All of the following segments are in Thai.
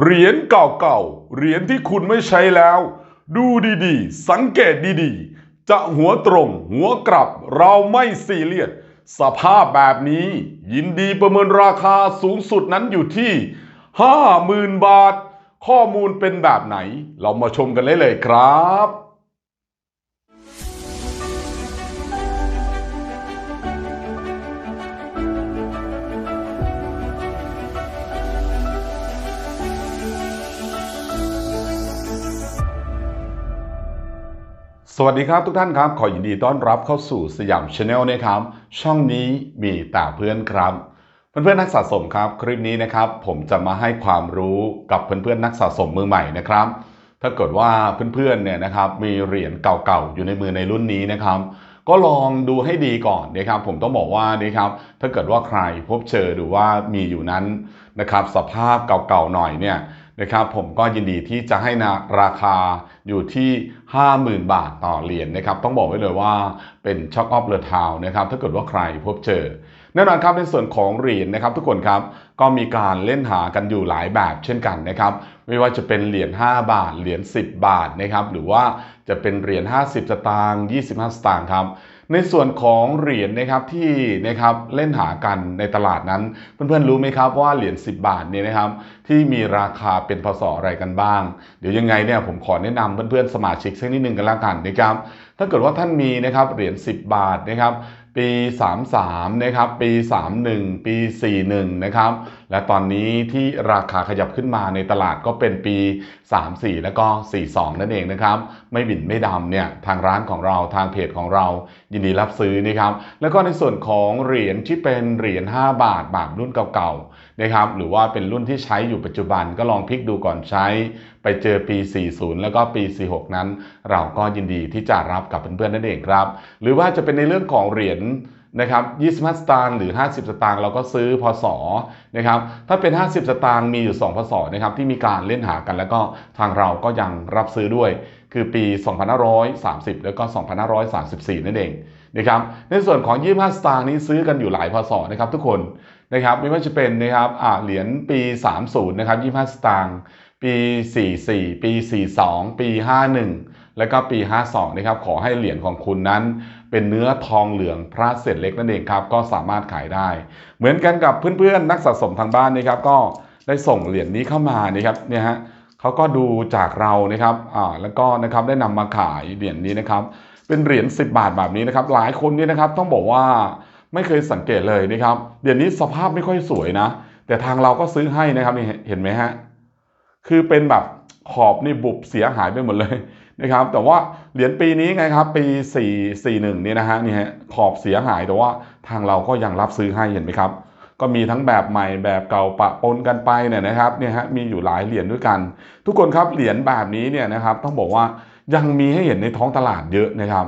เหรียญเก่าๆ เหรียญที่คุณไม่ใช้แล้ว ดูดีๆ สังเกตดีๆ จะหัวตรง หัวกลับ เราไม่ซีเรียส สภาพแบบนี้ ยินดีประเมินราคาสูงสุดนั้นอยู่ที่ 50,000 บาท ข้อมูลเป็นแบบไหน เรามาชมกันเลยเลยครับ สวัสดีครับทุกท่านครับ ขอยินดีต้อนรับเข้าสู่สยามชาแนลนะครับ ช่องนี้มีแต่เพื่อนครับ เพื่อนๆนักสะสมครับ คลิปนี้นะครับ ผมจะมาให้ความรู้กับเพื่อนๆนักสะสมมือใหม่นะครับ ถ้าเกิดว่าเพื่อนๆเนี่ยนะครับมีเหรียญเก่าๆอยู่ในมือในรุ่นนี้นะครับ ก็ลองดูให้ดีก่อนนะครับผมต้องบอกว่านะครับถ้าเกิดว่าใครพบเจอหรือว่ามีอยู่นั้นนะครับสภาพเก่าๆหน่อยเนี่ยนะครับผมก็ยินดีที่จะให้นาราคาอยู่ที่ 50,000 บาทต่อเหรียญนะครับต้องบอกไว้เลยว่าเป็นช็อกออฟเลอทาวนะครับถ้าเกิดว่าใครพบเจอ แน่นอนครับในส่วนของเหรียญนะครับ ทุกคนครับก็มีการเล่นหากันอยู่หลายแบบเช่นกันนะครับไม่ว่าจะเป็นเหรียญ5บาทเหรียญ10 บาทนะครับหรือว่าจะเป็นเหรียญ50 สตางค์25 สตางค์ครับในส่วนของเหรียญนะครับที่นะครับเล่นหากันในตลาดนั้น เพื่อนๆรู้ไหมครับว่าเหรียญ10 บาทเนี่ยนะครับที่มีราคาเป็นพศอะไรกันบ้าง เดี๋ยวยังไงเนี่ยผมขอแนะนำเพื่อนๆสมาชิกสักนิดนึงกันละกันนะครับถ้าเกิดว่าท่านมีนะครับเหรียญ10 บาทนะครับ ปี 33 นะครับ ปี 31 ปี 41 นะครับ และตอนนี้ที่ราคาขยับขึ้นมาในตลาดก็เป็นปี 34 แล้วก็ 42 นั่นเองนะครับ ไม่บินไม่ดำเนี่ยทางร้านของเราทางเพจของเรายินดีรับซื้อนะครับ แล้วก็ในส่วนของเหรียญที่เป็นเหรียญ 5 บาทแบบรุ่นเก่าๆนะครับ หรือว่าเป็นรุ่นที่ใช้อยู่ปัจจุบันก็ลองพลิกดูก่อนใช้ ไปเจอปี 40 แล้วก็ปี 46 นั้น เราก็ยินดีที่จะรับกับเพื่อนๆนั่นเองครับ หรือว่าจะเป็นในเรื่องของเหรียญ นะครับ25 สตางค์หรือ 50 สตางค์เราก็ซื้อพศนะครับถ้าเป็น 50 สตางค์มีอยู่ 2 พศนะครับที่มีการเล่นหากันแล้วก็ทางเราก็ยังรับซื้อด้วย คือปี 2530 แล้วก็ 2534 นั่นเองนะครับในส่วนของ 25 สตางค์นี้ซื้อกันอยู่หลายพศนะครับทุกคนนะครับไม่ว่าจะเป็นนะครับเหรียญปี 30 นะครับ 25 สตางค์ปี 44 ปี 42 ปี 51 แล้วก็ปี 52 นะครับ ขอให้เหรียญของคุณนั้นเป็นเนื้อทองเหลืองพระเศษเล็กนั่นเองครับ ก็สามารถขายได้ เหมือนกันกับเพื่อนๆ นักสะสมทางบ้านนะครับ ก็ได้ส่งเหรียญนี้เข้ามานะครับ เนี่ยฮะเขาก็ดูจากเรานะครับ อ่า แล้วก็นะครับได้นำมาขายเหรียญนี้นะครับ เป็นเหรียญ10 บาทแบบนี้นะครับ หลายคนนี่นะครับต้องบอกว่าไม่เคยสังเกตเลยนะครับ เหรียญนี้สภาพไม่ค่อยสวยนะ แต่ทางเราก็ซื้อให้นะครับนี่เห็นไหมฮะ คือเป็นแบบขอบนี่บุบเสียหายไปหมดเลย นะครับแต่ว่าเหรียญปีนี้ไงครับ ปี 4 4 1เนี่ยนะฮะนี่ฮะขอบเสียหายแต่ว่าทางเราก็ยังรับซื้อให้เห็นไหมครับ ก็มีทั้งแบบใหม่แบบเก่าปะปนกันไปเนี่ยนะครับเนี่ยฮะมีอยู่หลายเหรียญด้วยกัน ทุกคนครับเหรียญแบบนี้เนี่ยนะครับต้องบอกว่ายังมีให้เห็นในท้องตลาดเยอะนะครับ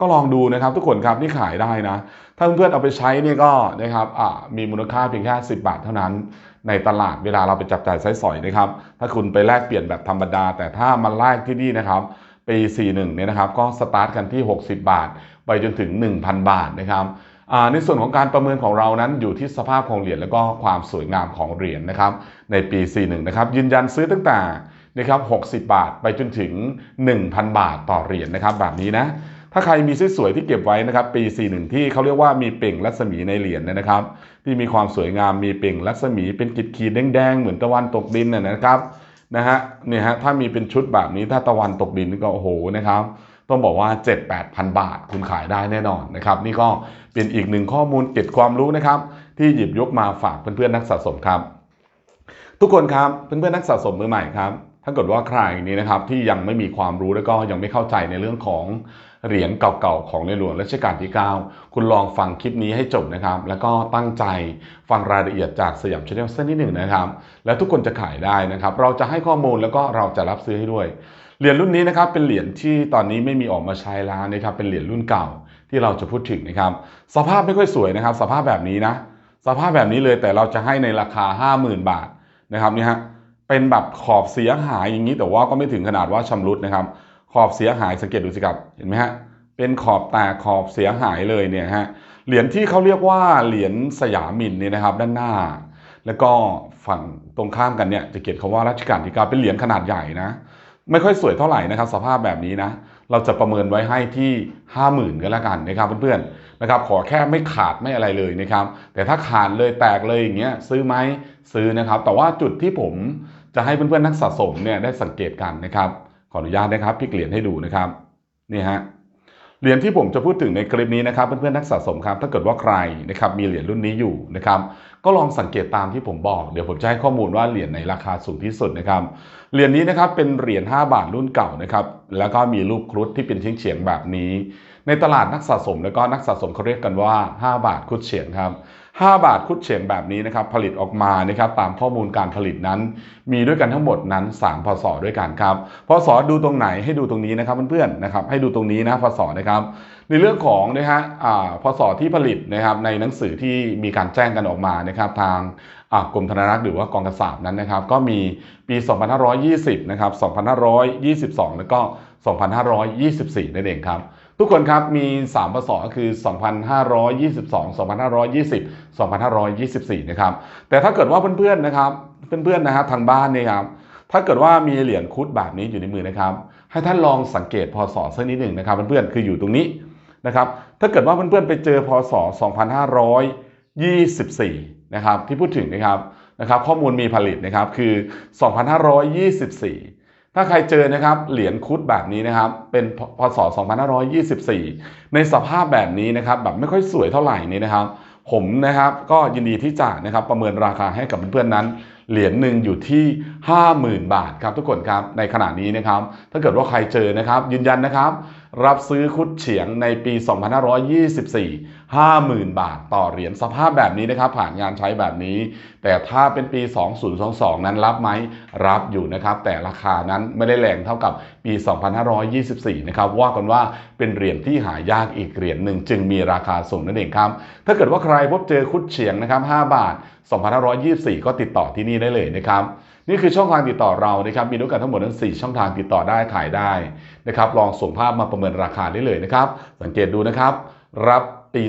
ก็ลองดูนะครับทุกคนครับที่ขายได้นะ ถ้าเพื่อนๆเอาไปใช้เนี่ยก็นะครับอ่ามีมูลค่าเพียงแค่ 10 บาทเท่านั้น ในตลาดเวลาเราไปจับจ่ายใช้สอยนะครับ ถ้าคุณไปแลกเปลี่ยนแบบธรรมดา แต่ถ้ามาแลกที่นี่นะครับปี 41 เนี่ยนะครับ ก็สตาร์ทกันที่ 60 บาท ไปจนถึง 1,000 บาทนะครับในส่วนของการประเมินของเรานั้นอยู่ที่สภาพของเหรียญแล้วก็ความสวยงามของเหรียญนะครับ ในปี 41 นะครับ ยืนยันซื้อตั้งแต่นะครับ 60 บาทไปจนถึง 1,000 บาทต่อเหรียญนะครับ แบบนี้นะ ถ้าใครมีสวยที่เก็บไว้นะครับปี 41 ที่เขาเรียกว่ามีเป่งรัศมีในเหรียญเนี่ยนะครับ ที่มีความสวยงามมีเป่งรัศมีเป็นกีดขีดแดงๆเหมือนตะวันตกดินน่ะนะครับนะฮะเนี่ยฮะถ้ามีเป็นชุดแบบนี้ถ้าตะวันตกดินก็โอ้โหนะครับต้องบอกว่า 7 8 0 0 บาทคุณขายได้แน่นอนนะครับ นี่ก็เป็นอีกหนึ่งข้อมูลเก็บความรู้นะครับ ที่หยิบยกมาฝากเพื่อนๆนักสะสมครับ ทุกคนครับเพื่อนๆนักสะสมมือใหม่ครับ ถ้าเกิดว่าใครนี้นะครับที่ยังไม่มีความรู้แล้วก็ยังไม่เข้าใจในเรื่องของเหรียญเก่าๆของในหลวงรัชกาลที่ 9 คุณลองฟังคลิปนี้ให้จบนะครับ แล้วก็ตั้งใจฟังรายละเอียดจากสยามชาแนลสักนิดหนึ่งนะครับ แล้วทุกคนจะขายได้นะครับ เราจะให้ข้อมูลแล้วก็เราจะรับซื้อให้ด้วย เหรียญรุ่นนี้นะครับเป็นเหรียญที่ตอนนี้ไม่มีออกมาใช้แล้วนะครับ เป็นเหรียญรุ่นเก่าที่เราจะพูดถึงนะครับ สภาพไม่ค่อยสวยนะครับ สภาพแบบนี้นะ สภาพแบบนี้เลยแต่เราจะให้ในราคา 50,000 บาทนะครับนี่ฮะ เป็นแบบขอบเสียหายอย่างนี้แต่ว่าก็ไม่ถึงขนาดว่าชำรุดนะครับ ขอบเสียหายสังเกตดูสิครับเห็นไหมฮะเป็นขอบแตกขอบเสียหายเลยเนี่ยฮะเหรียญที่เขาเรียกว่าเหรียญสยามินเนี่ยนะครับ ด้านหน้า แล้วก็ฝั่งตรงข้ามกันเนี่ยจะเขียนคำว่ารัชกาลที่เก้าเป็นเหรียญขนาดใหญ่นะ ไม่ค่อยสวยเท่าไหร่นะครับ สภาพแบบนี้นะเราจะประเมินไว้ให้ที่ 50,000ก็แล้วกันนะครับเพื่อนๆนะครับขอแค่ไม่ขาดไม่อะไรเลยนะครับ แต่ถ้าขาดเลยแตกเลยอย่างเงี้ยซื้อไหมซื้อนะครับ แต่ว่าจุดที่ผม จะให้เพื่อนๆนักสะสมเนี่ยได้สังเกตกันนะครับ ขออนุญาตนะครับพิกเหรียญให้ดูนะครับนี่ฮะเหรียญที่ผมจะพูดถึงในคลิปนี้นะครับเพื่อนๆนักสะสมครับ ถ้าเกิดว่าใครนะครับมีเหรียญรุ่นนี้อยู่นะครับ ก็ลองสังเกตตามที่ผมบอก เดี๋ยวผมจะให้ข้อมูลว่าเหรียญไหนราคาสูงที่สุดนะครับเหรียญนี้นะครับเป็นเหรียญ5บาทรุ่นเก่านะครับแล้วก็มีรูปครุฑที่เป็นเฉียงๆแบบนี้ ในตลาดนักสะสมแล้วก็นักสะสมเขาเรียกกันว่า 5 บาทครุฑเฉียงครับ 5 บาทครุฑเฉียงแบบนี้นะครับผลิตออกมานะครับตามข้อมูลการผลิตนั้น มีด้วยกันทั้งหมดนั้น 3 พศด้วยกันครับพศดูตรงไหนให้ดูตรงนี้นะครับเพื่อนๆนะครับให้ดูตรงนี้นะพศนะครับในเรื่องของนะฮะอ่าพศที่ผลิตนะครับในหนังสือที่มีการแจ้งกันออกมานะครับทางอ่ากรมธนารักษ์หรือว่ากองกระสาบนั้นนะครับก็มีปี 2520 นะครับ 2522 แล้วก็ 2524 นั่นเองครับ ทุกคนครับมี 3พศก็คือ 2522 2520 2524 นะครับ แต่ถ้าเกิดว่าเพื่อนๆนะครับ เพื่อนๆนะฮะทางบ้านเนี่ยครับถ้าเกิดว่ามีเหรียญครุฑแบบนี้อยู่ในมือนะครับ ให้ท่านลองสังเกตพศสักนิดหนึ่งนะครับ เพื่อนๆคืออยู่ตรงนี้นะครับ ถ้าเกิดว่าเพื่อนๆไปเจอพศ 2524 นะครับที่พูดถึงนะครับนะครับ ข้อมูลมีผลิตนะครับคือ 2524 ถ้าใครเจอนะครับเหรียญคุดแบบนี้นะครับ เป็นพศ 2524 ในสภาพแบบนี้นะครับ แบบไม่ค่อยสวยเท่าไหร่นี้นะครับ ผมนะครับก็ยินดีที่จะนะครับประเมินราคาให้กับเพื่อนๆนั้น เหรียญหนึ่งอยู่ที่ 50,000 บาทครับทุกคนครับในขณะนี้นะครับ ถ้าเกิดว่าใครเจอนะครับ ยืนยันนะครับ รับซื้อคุดเฉียงในปี 2524 50,000 บาท ต่อเหรียญสภาพแบบนี้นะครับ ผ่านงานใช้แบบนี้ แต่ถ้าเป็นปี 2022 นั้นรับไหมรับอยู่นะครับ แต่ราคานั้นไม่ได้แรงเท่ากับปี 2524 นะครับว่ากันว่าเป็นเหรียญที่หายากอีกเหรียญหนึ่งจึงมีราคาสูงนั่นเองครับถ้าเกิดว่าใครพบเจอคุดเฉียงนะครับ 5 บาท 2524 ก็ติดต่อที่นี่ได้เลยนะครับ นี่คือช่องทางติดต่อเรานะครับมีด้วยกันทั้งหมดทั้ง4ช่องทางติดต่อได้ขายได้นะครับลองส่งภาพมาประเมินราคาได้เลยนะครับ สังเกตดูนะครับ รับ ปี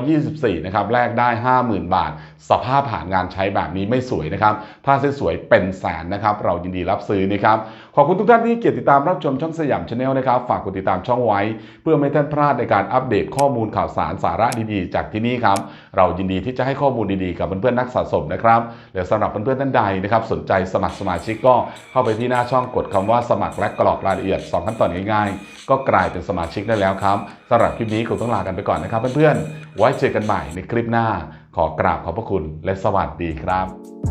2524 นะครับแลกได้ 50,000 บาท สภาพผ่านงานใช้แบบนี้ไม่สวยนะครับ ถ้าสวยเป็นแสนนะครับ เรายินดีรับซื้อนะครับ ขอบคุณทุกท่านที่เกียรติติดตามรับชมช่องสยามชาแนลนะครับ ฝากกดติดตามช่องไว้ เพื่อไม่ท่านพลาดในการอัปเดตข้อมูลข่าวสารสาระดีๆ จากที่นี่ครับ เรายินดีที่จะให้ข้อมูลดีๆ กับเพื่อนๆนักสะสมนะครับเดี๋ยวสำหรับเพื่อนๆท่านใดนะครับสนใจสมัครสมาชิกก็เข้าไปที่หน้าช่องกดคำว่าสมัครและกรอกรายละเอียด2ขั้นตอนง่ายๆ ก็กลายเป็นสมาชิกได้แล้วครับสำหรับคลิปนี้คงต้องลากันไปก่อนนะครับเพื่อนๆ ไว้เจอกันใหม่ในคลิปหน้า ขอกราบขอบพระคุณและสวัสดีครับ